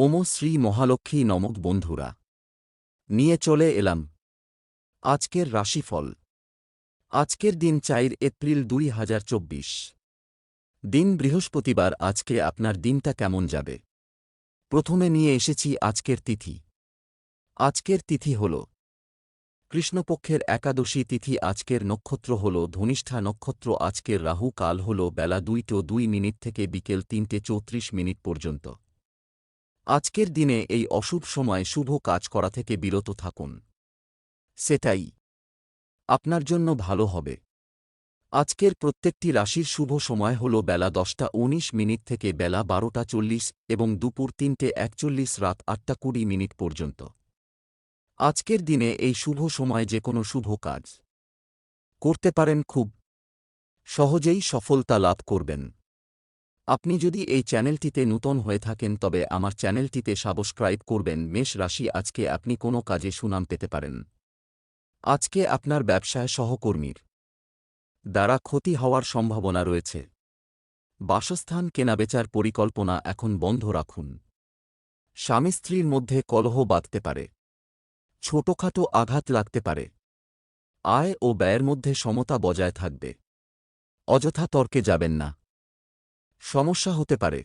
ওম শ্রী মহালক্ষ্মী নমক বন্ধুরা। নিয়ে চলে এলাম। আজকের রাশিফল। আজকের দিন চাইর এপ্রিল দুই হাজার চব্বিশ। দিন বৃহস্পতিবার, আজকে আপনার দিনটা কেমন যাবে? প্রথমে নিয়ে এসেছি আজকের তিথি। আজকের তিথি হল। কৃষ্ণপক্ষের একাদশী তিথি আজকের নক্ষত্র হল, ধনিষ্ঠা নক্ষত্র আজকের রাহু কাল হল বেলা দুইটো দুই মিনিট থেকে বিকেল তিনটে চৌত্রিশ মিনিট পর্যন্ত। আজকের দিনে এই অশুভ সময় শুভ কাজ করা থেকে বিরত থাকুন। সেটাই। আপনার জন্য ভালো হবে। আজকের প্রত্যেকটি রাশির শুভ সময় হল বেলা দশটা উনিশ মিনিট থেকে বেলা বারোটা চল্লিশ এবং দুপুর তিনটে একচল্লিশ রাত আটটা কুড়ি মিনিট পর্যন্ত। আজকের দিনে এই শুভ সময় যে কোনো শুভ কাজ। করতে পারেন খুব। সহজেই সফলতা লাভ করবেন। আপনি যদি এই চ্যানেলটিতে নূতন হয়ে থাকেন তবে আমার চ্যানেলটিতে সাবস্ক্রাইব করবেন। মেষ রাশি, আজকে আপনি কোনো কাজে সুনাম পেতে পারেন। আজকে আপনার ব্যবসায় সহকর্মীর দ্বারা ক্ষতি হওয়ার সম্ভাবনা রয়েছে। বাসস্থান কেনাবেচার পরিকল্পনা এখন বন্ধ রাখুন। স্বামী স্ত্রীর মধ্যে কলহ বাঁধতে পারে। ছোটখাটো আঘাত লাগতে পারে। আয় ও ব্যয়ের মধ্যে সমতা বজায় থাকবে। অযথা তর্কে যাবেন না। সমস্যা হতে পারে।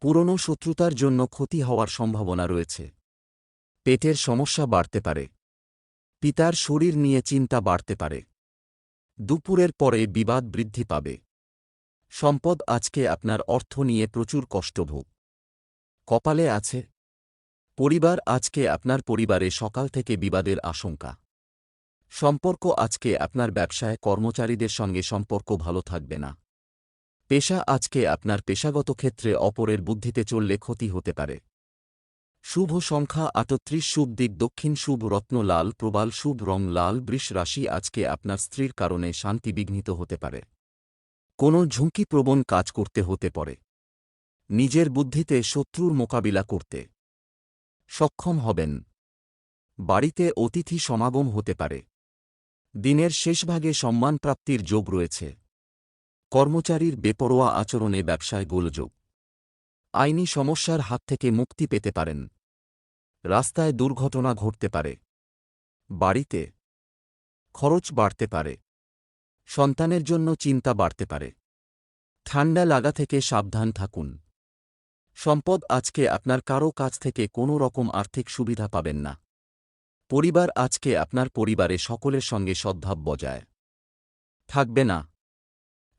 পুরনো শত্রুতার জন্য ক্ষতি হওয়ার সম্ভাবনা রয়েছে। পেটের সমস্যা বাড়তে পারে। পিতার শরীর নিয়ে চিন্তা বাড়তে পারে। দুপুরের পরে বিবাদ বৃদ্ধি পাবে। সম্পদ আজকে আপনার অর্থ নিয়ে প্রচুর কষ্টভোগ কপালে আছে। পরিবার আজকে আপনার পরিবারে সকাল থেকে বিবাদের আশঙ্কা। সম্পর্ক আজকে আপনার ব্যবসায় কর্মচারীদের সঙ্গে সম্পর্ক ভালো থাকবে না। পেশা আজকে আপনার পেশাগত ক্ষেত্রে অপরের বুদ্ধিতে চললে ক্ষতি হতে পারে। শুভ সংখ্যা আটত্রিশ, শুভ দিক দক্ষিণ, শুভ রত্ন লাল, প্রবাল, শুভ রং লাল, বৃষ রাশি আজকে আপনার স্ত্রীর কারণে শান্তি বিঘ্নিত হতে পারে। কোনো ঝুঁকিপ্রবণ কাজ করতে হতে পারে। নিজের বুদ্ধিতে শত্রুর মোকাবিলা করতে। সক্ষম হবেন। বাড়িতে অতিথি সমাগম হতে পারে। দিনের শেষভাগে সম্মানপ্রাপ্তির যোগ রয়েছে। কর্মচারীর বেপরোয়া আচরণে ব্যবসায় গোলযোগ। আইনি সমস্যার হাত থেকে মুক্তি পেতে পারেন। রাস্তায় দুর্ঘটনা ঘটতে পারে। বাড়িতে খরচ বাড়তে পারে। সন্তানের জন্য চিন্তা বাড়তে পারে। ঠান্ডা লাগা থেকে সাবধান থাকুন। সম্পদ আজকে আপনার কারও কাছ থেকে কোনো রকম আর্থিক সুবিধা পাবেন না। পরিবার আজকে আপনার পরিবারে সকলের সঙ্গে সদ্ভাব বজায়। থাকবে না।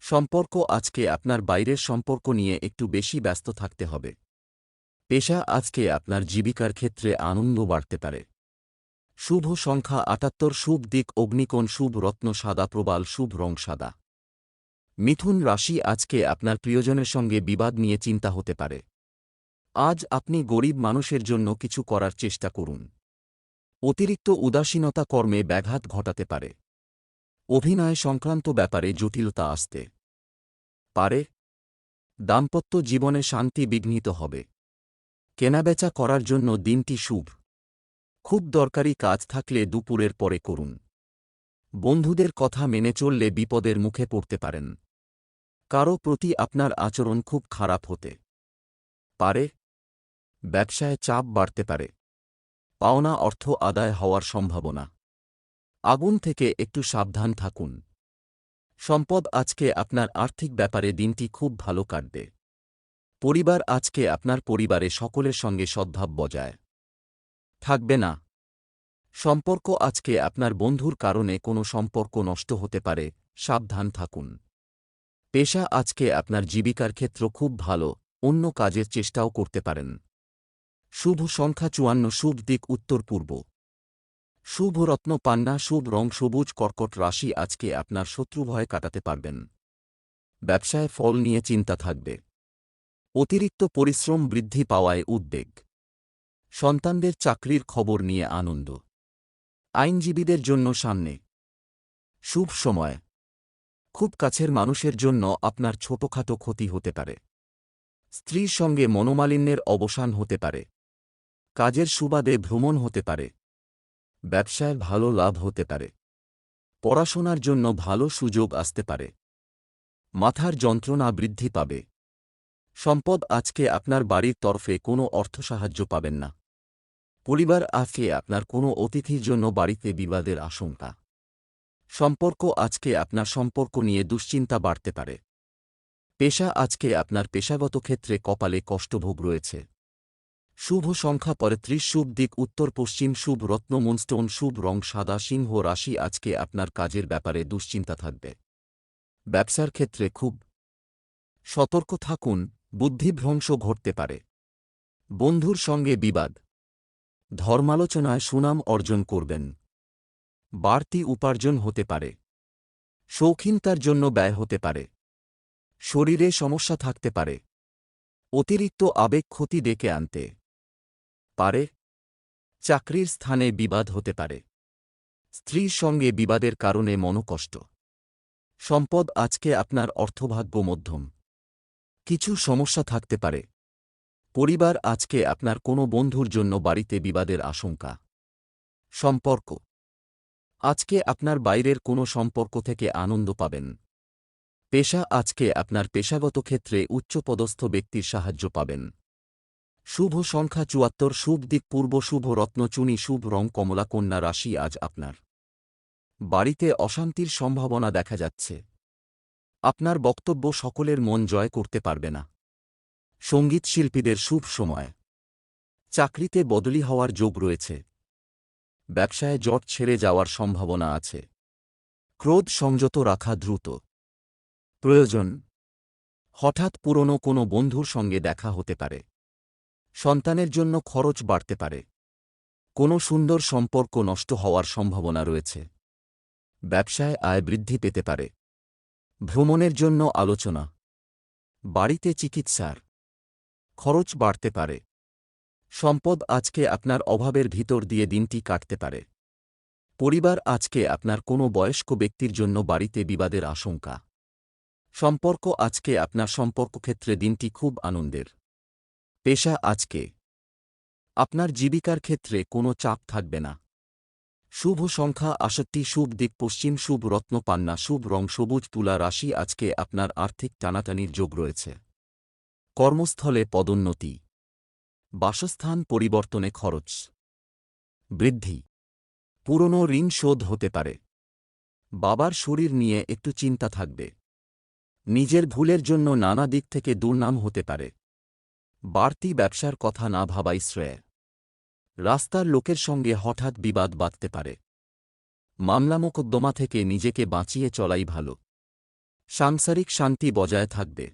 সম্পর্ক আজকে আপনার বাইরের সম্পর্ক নিয়ে একটু বেশি ব্যস্ত থাকতে হবে। পেশা আজকে আপনার জীবিকার ক্ষেত্রে আনন্দ বাড়তে পারে। শুভ সংখ্যা আটাত্তর, শুভ দিক অগ্নিকোণ, শুভ রত্ন সাদা, প্রবাল, শুভ রং সাদা। মিথুন রাশি আজকে আপনার প্রিয়জনের সঙ্গে বিবাদ নিয়ে চিন্তা হতে পারে। আজ আপনি গরিব মানুষের জন্য কিছু করার চেষ্টা করুন। অতিরিক্ত উদাসীনতা কর্মে ব্যাঘাত ঘটাতে পারে। অভিনয় সংক্রান্ত ব্যাপারে জটিলতা আসতে পারে? দাম্পত্য জীবনে শান্তি বিঘ্নিত হবে। কেনাবেচা করার জন্য দিনটি শুভ। খুব দরকারি কাজ থাকলে দুপুরের পরে করুন। বন্ধুদের কথা মেনে চললে বিপদের মুখে পড়তে পারেন। কারও প্রতি আপনার আচরণ খুব খারাপ হতে পারে। ব্যবসায় চাপ বাড়তে পারে। পাওনা অর্থ আদায় হওয়ার সম্ভাবনা। আগুন থেকে একটু সাবধান থাকুন। সম্পদ আজকে আপনার আর্থিক ব্যাপারে দিনটি খুব ভালো কাটবে। পরিবার আজকে আপনার পরিবারে সকলের সঙ্গে সদ্ভাব বজায়। থাকবে না। সম্পর্ক আজকে আপনার বন্ধুর কারণে কোনো সম্পর্ক নষ্ট হতে পারে, সাবধান থাকুন। পেশা আজকে আপনার জীবিকার ক্ষেত্র খুব ভালো, অন্য কাজের চেষ্টাও করতে পারেন। শুভ সংখ্যা চুয়ান্ন, শুভ দিক, উত্তর পূর্ব। শুভ রত্ন পান্না, শুভ রং, সবুজ কর্কট রাশি আজকে আপনার শত্রুভয় কাটাতে পারবেন। ব্যবসায় ফল নিয়ে চিন্তা থাকবে। অতিরিক্ত পরিশ্রম বৃদ্ধি পাওয়ায় উদ্বেগ। সন্তানদের চাকরির খবর নিয়ে আনন্দ। আইনজীবীদের জন্য সামনে। শুভ সময়। খুব কাছের মানুষের জন্য আপনার ছোটখাটো ক্ষতি হতে পারে। স্ত্রীর সঙ্গে মনোমালিন্যের অবসান হতে পারে। কাজের সুবাদে ভ্রমণ হতে পারে। ব্যবসায় ভালো লাভ হতে পারে। পড়াশোনার জন্য ভালো সুযোগ আসতে পারে। মাথার যন্ত্রণা বৃদ্ধি পাবে। সম্পদ আজকে আপনার বাড়ির তরফে কোনো অর্থ সাহায্য পাবেন না। পরিবার আজকে আপনার কোনো অতিথির জন্য বাড়িতে বিবাদের আশঙ্কা। সম্পর্ক আজকে আপনার সম্পর্ক নিয়ে দুশ্চিন্তা বাড়তে পারে। পেশা আজকে আপনার পেশাগত ক্ষেত্রে কপালে কষ্টভোগ রয়েছে। শুভ সংখ্যা পঁয়ত্রিশ শুভ দিক উত্তর পশ্চিম, শুভ রত্ন, মুনস্টোন, শুভ রং, সাদা, সিংহ রাশি, আজকে আপনার কাজের ব্যাপারে দুশ্চিন্তা থাকবে। ব্যবসার ক্ষেত্রে খুব সতর্ক থাকুন, বুদ্ধিভ্রংশ ঘটতে পারে। বন্ধুর সঙ্গে বিবাদ। ধর্মালোচনায় সুনাম অর্জন করবেন। বাড়তি উপার্জন হতে পারে। শৌখিনতার জন্য ব্যয় হতে পারে। শরীরে সমস্যা থাকতে পারে। অতিরিক্ত আবেগ ক্ষতি ডেকে আনতে। পারে। চাকরির স্থানে বিবাদ হতে পারে। স্ত্রীর সঙ্গে বিবাদের কারণে মনোকষ্ট। সম্পদ আজকে আপনার অর্থভাগ্য মধ্যম। কিছু সমস্যা থাকতে পারে। পরিবার আজকে আপনার কোনো বন্ধুর জন্য বাড়িতে বিবাদের আশঙ্কা। সম্পর্ক। আজকে আপনার বাইরের কোনো সম্পর্ক থেকে আনন্দ পাবেন। পেশা আজকে আপনার পেশাগত ক্ষেত্রে উচ্চপদস্থ ব্যক্তির সাহায্য পাবেন। শুভ সংখ্যা চুয়াত্তর, শুভ দিক পূর্ব, শুভ রত্নচুনি শুভ রং কমলা, কন্যা রাশি আজ আপনার। বাড়িতে অশান্তির সম্ভাবনা দেখা যাচ্ছে। আপনার বক্তব্য সকলের মন জয় করতে পারবে না। সংগীত শিল্পীদের শুভ সময়। চাকরিতে বদলি হওয়ার যোগ রয়েছে। ব্যবসায় জট ছেড়ে যাওয়ার সম্ভাবনা আছে। ক্রোধ সংযত রাখা দ্রুত। প্রয়োজন। হঠাৎ পুরনো কোনো বন্ধুর সঙ্গে দেখা হতে পারে। সন্তানের জন্য খরচ বাড়তে পারে। কোনো সুন্দর সম্পর্ক নষ্ট হওয়ার সম্ভাবনা রয়েছে। ব্যবসায় আয় বৃদ্ধি পেতে পারে। ভ্রমণের জন্য আলোচনা। বাড়িতে চিকিৎসার খরচ বাড়তে পারে। সম্পদ আজকে আপনার অভাবের ভিতর দিয়ে দিনটি কাটতে পারে। পরিবার আজকে আপনার কোনো বয়স্ক ব্যক্তির জন্য বাড়িতে বিবাদের আশঙ্কা। সম্পর্ক আজকে আপনার সম্পর্ক ক্ষেত্রে দিনটি খুব আনন্দের। পেশা আজকে। আপনার জীবিকার ক্ষেত্রে কোনো চাপ থাকবে না। শুভ সংখ্যা আষট্টি, শুভ দিক পশ্চিম, শুভ রত্ন পান্না, শুভ রং সবুজ, তুলা রাশি আজকে আপনার আর্থিক টানাটানির যোগ রয়েছে। কর্মস্থলে পদোন্নতি। বাসস্থান পরিবর্তনে খরচ। বৃদ্ধি। পুরনো ঋণ শোধ হতে পারে। বাবার শরীর নিয়ে একটু চিন্তা থাকবে। নিজের ভুলের জন্য নানা দিক থেকে দুর্নাম হতে পারে। বাড়তি ব্যবসার কথা না ভাবাই শ্রেয়। রাস্তার লোকের সঙ্গে হঠাৎ বিবাদ বাঁধতে পারে। মামলা মোকদ্দমা থেকে নিজেকে বাঁচিয়ে চলাই ভালো। সাংসারিক শান্তি বজায় থাকবে।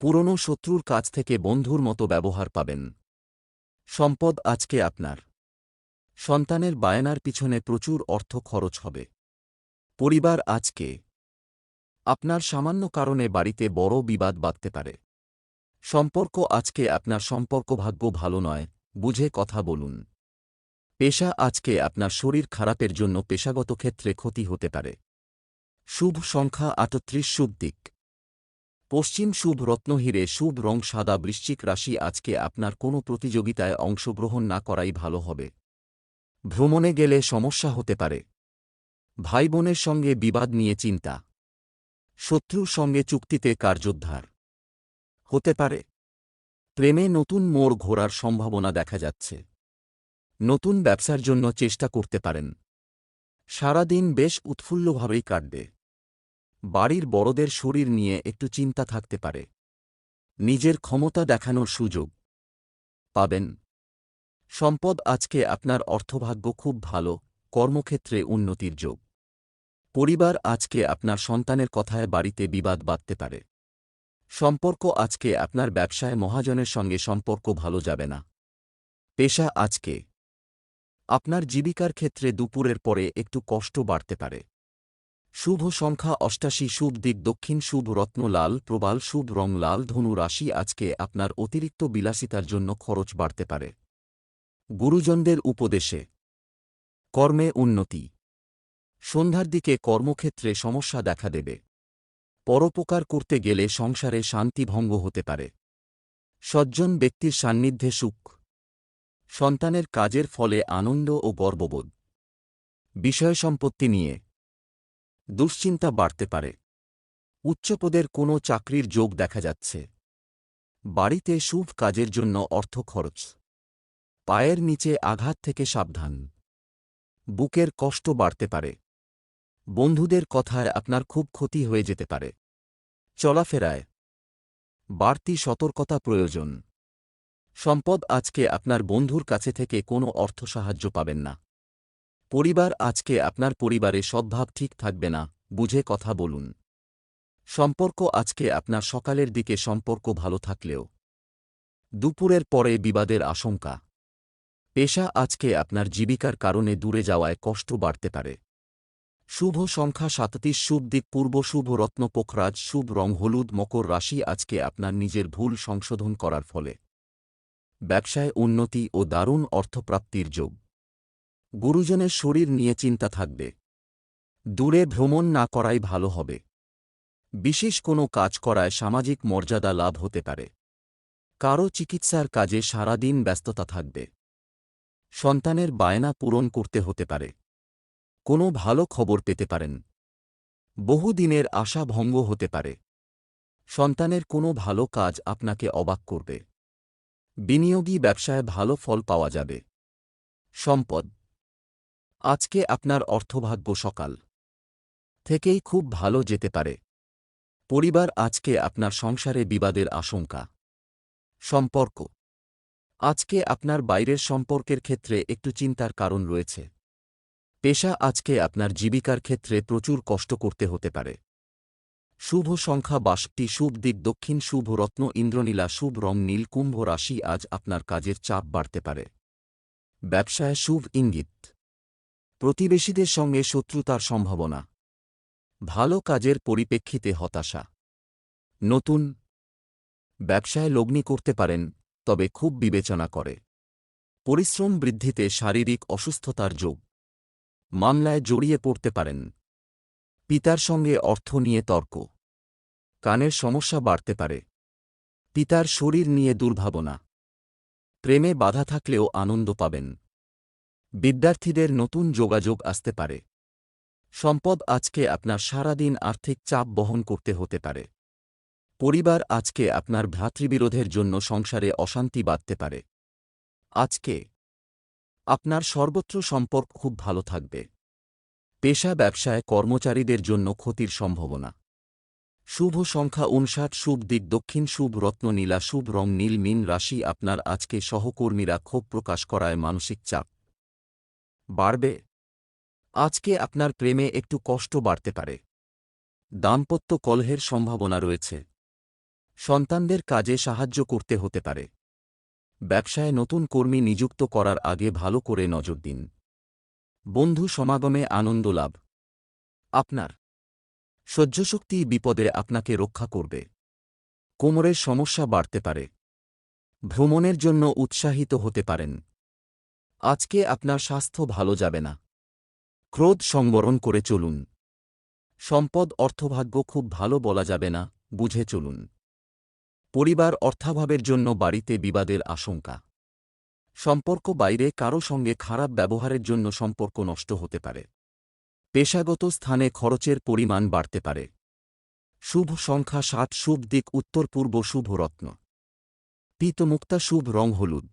পুরনো শত্রুর কাছ থেকে বন্ধুর মতো ব্যবহার পাবেন। সম্পদ আজকে আপনার। সন্তানের বায়নার পিছনে প্রচুর অর্থ খরচ হবে। পরিবার আজকে। আপনার সামান্য কারণে বাড়িতে বড় বিবাদ বাঁধতে পারে। সম্পর্ক আজকে আপনার সম্পর্ক ভাগ্য ভালো নয়, বুঝে কথা বলুন। পেশা আজকে আপনার শরীর খারাপের জন্য পেশাগত ক্ষেত্রে ক্ষতি হতে পারে। শুভ সংখ্যা আটত্রিশ, শুভ দিক। পশ্চিম শুভ রত্নহীরে শুভ রং সাদা বৃশ্চিক রাশি আজকে আপনার কোনো প্রতিযোগিতায় অংশগ্রহণ না করাই ভালো হবে। ভ্রমণে গেলে সমস্যা হতে পারে। ভাই বোনের সঙ্গে বিবাদ নিয়ে চিন্তা। শত্রুর সঙ্গে চুক্তিতে কার্যোদ্ধার। হতে পারে। প্রেমে নতুন মোড় ঘোরার সম্ভাবনা দেখা যাচ্ছে। নতুন ব্যবসার জন্য চেষ্টা করতে পারেন। সারাদিন বেশ উৎফুল্লভাবেই কাটবে। বাড়ির বড়দের শরীর নিয়ে একটু চিন্তা থাকতে পারে। নিজের ক্ষমতা দেখানোর সুযোগ পাবেন। সম্পদ আজকে আপনার অর্থভাগ্য খুব ভালো, কর্মক্ষেত্রে উন্নতির যোগ। পরিবার আজকে আপনার সন্তানের কথায় বাড়িতে বিবাদ বাঁধতে পারে। সম্পর্ক আজকে আপনার ব্যবসায় মহাজনের সঙ্গে সম্পর্ক ভালো যাবে না। পেশা আজকে। আপনার জীবিকার ক্ষেত্রে দুপুরের পরে একটু কষ্ট বাড়তে পারে। শুভ সংখ্যা অষ্টাশি, শুভ দিক দক্ষিণ, শুভ রত্ন লাল, প্রবাল, শুভ রং লাল, ধনু রাশি আজকে আপনার অতিরিক্ত বিলাসিতার জন্য খরচ বাড়তে পারে। গুরুজনদের উপদেশে। কর্মে উন্নতি। সন্ধ্যার দিকে কর্মক্ষেত্রে সমস্যা দেখা দেবে। পরোপকার করতে গেলে সংসারে শান্তি ভঙ্গ হতে পারে। সজ্জন ব্যক্তির সান্নিধ্যে সুখ। সন্তানের কাজের ফলে আনন্দ ও গর্ববোধ। বিষয় সম্পত্তি নিয়ে। দুশ্চিন্তা বাড়তে পারে। উচ্চপদের কোনো চাকরির যোগ দেখা যাচ্ছে। বাড়িতে শুভ কাজের জন্য অর্থ খরচ। পায়ের নিচে আঘাত থেকে সাবধান। বুকের কষ্ট বাড়তে পারে। বন্ধুদের কথায় আপনার খুব ক্ষতি হয়ে যেতে পারে। চলাফেরায়। বাড়তি সতর্কতা প্রয়োজন। সম্পদ আজকে আপনার বন্ধুর কাছে থেকে কোনো অর্থ সাহায্য পাবেন না। পরিবার আজকে আপনার পরিবারে সদ্ভাব ঠিক থাকবে না, বুঝে কথা বলুন। সম্পর্ক আজকে আপনার সকালের দিকে সম্পর্ক ভালো থাকলেও। দুপুরের পরে বিবাদের আশঙ্কা। পেশা আজকে আপনার জীবিকার কারণে দূরে যাওয়ায় কষ্ট বাড়তে পারে। শুভ সংখ্যা সাতত্রিশ, শুভ দিক পূর্ব, শুভ রত্ন পোখরাজ, শুভ রং হলুদ, মকর রাশি আজকে আপনার নিজের ভুল সংশোধন করার ফলে। ব্যবসায় উন্নতি ও দারুণ অর্থপ্রাপ্তির যোগ। গুরুজনের শরীর নিয়ে চিন্তা থাকবে। দূরে ভ্রমণ না করাই ভালো হবে। বিশেষ কোনো কাজ করায় সামাজিক মর্যাদা লাভ হতে পারে। কারও চিকিৎসার কাজে সারাদিন ব্যস্ততা থাকবে। সন্তানের বায়না পূরণ করতে হতে পারে। কোনো ভালো খবর পেতে পারেন। বহুদিনের আশা ভঙ্গ হতে পারে। সন্তানের কোনো ভালো কাজ আপনাকে অবাক করবে। বিনিয়োগী ব্যবসায় ভালো ফল পাওয়া যাবে। সম্পদ। আজকে আপনার অর্থভাগ্য সকাল। থেকেই খুব ভালো যেতে পারে। পরিবার আজকে আপনার সংসারে বিবাদের আশঙ্কা। সম্পর্ক। আজকে আপনার বাইরের সম্পর্কের ক্ষেত্রে একটু চিন্তার কারণ রয়েছে। পেশা আজকে আপনার জীবিকার ক্ষেত্রে প্রচুর কষ্ট করতে হতে পারে। শুভ সংখ্যা বাষট্টি, শুভ দিক দক্ষিণ, শুভ রত্ন, ইন্দ্রনীলা, শুভ রং নীল, কুম্ভ রাশি আজ আপনার কাজের চাপ বাড়তে পারে। ব্যবসায় শুভ ইঙ্গিত। প্রতিবেশীদের সঙ্গে শত্রুতার সম্ভাবনা। ভালো কাজের পরিপ্রেক্ষিতে হতাশা। নতুন ব্যবসায় লগ্নি করতে পারেন, তবে খুব বিবেচনা করে। পরিশ্রম বৃদ্ধিতে শারীরিক অসুস্থতার যোগ। মামলায় জড়িয়ে পড়তে পারেন। পিতার সঙ্গে অর্থ নিয়ে তর্ক। কানের সমস্যা বাড়তে পারে। পিতার শরীর নিয়ে দুর্ভাবনা। প্রেমে বাধা থাকলেও আনন্দ পাবেন। বিদ্যার্থীদের নতুন যোগাযোগ আসতে পারে। সম্পদ আজকে আপনার সারাদিন আর্থিক চাপ বহন করতে হতে পারে। পরিবার আজকে আপনার ভ্রাতৃবিরোধের জন্য সংসারে অশান্তি বাঁধতে পারে। আজকে আপনার সর্বত্র সম্পর্ক খুব ভালো থাকবে। পেশা ব্যবসায় কর্মচারীদের জন্য ক্ষতির সম্ভাবনা। শুভ সংখ্যা উনষাট শুভ দিক দক্ষিণ, শুভ রত্ন নীলা, শুভ রং নীল, মিন রাশি আপনার আজকে সহকর্মীরা ক্ষোভ প্রকাশ করায় মানসিক চাপ। বাড়বে। আজকে আপনার প্রেমে একটু কষ্ট বাড়তে পারে। দাম্পত্য কলহের সম্ভাবনা রয়েছে। সন্তানদের কাজে সাহায্য করতে হতে পারে। ব্যবসায় নতুন কর্মী নিযুক্ত করার আগে ভালো করে নজর দিন। বন্ধু সমাগমে আনন্দ লাভ। আপনার সহ্যশক্তি বিপদে আপনাকে রক্ষা করবে। কোমরের সমস্যা বাড়তে পারে। ভ্রমণের জন্য উৎসাহিত হতে পারেন। আজকে আপনার স্বাস্থ্য ভালো যাবে না। ক্রোধ সংবরণ করে চলুন। সম্পদ অর্থভাগ্য খুব ভালো বলা যাবে না, বুঝে চলুন। পরিবার অর্থাভাবের জন্য বাড়িতে বিবাদের আশঙ্কা। সম্পর্ক বাইরে কারও সঙ্গে খারাপ ব্যবহারের জন্য সম্পর্ক নষ্ট হতে পারে। পেশাগত স্থানে খরচের পরিমাণ বাড়তে পারে। শুভ সংখ্যা সাত, শুভ দিক, উত্তর পূর্ব শুভ রত্ন। পিতমুক্তা, শুভ রং হলুদ।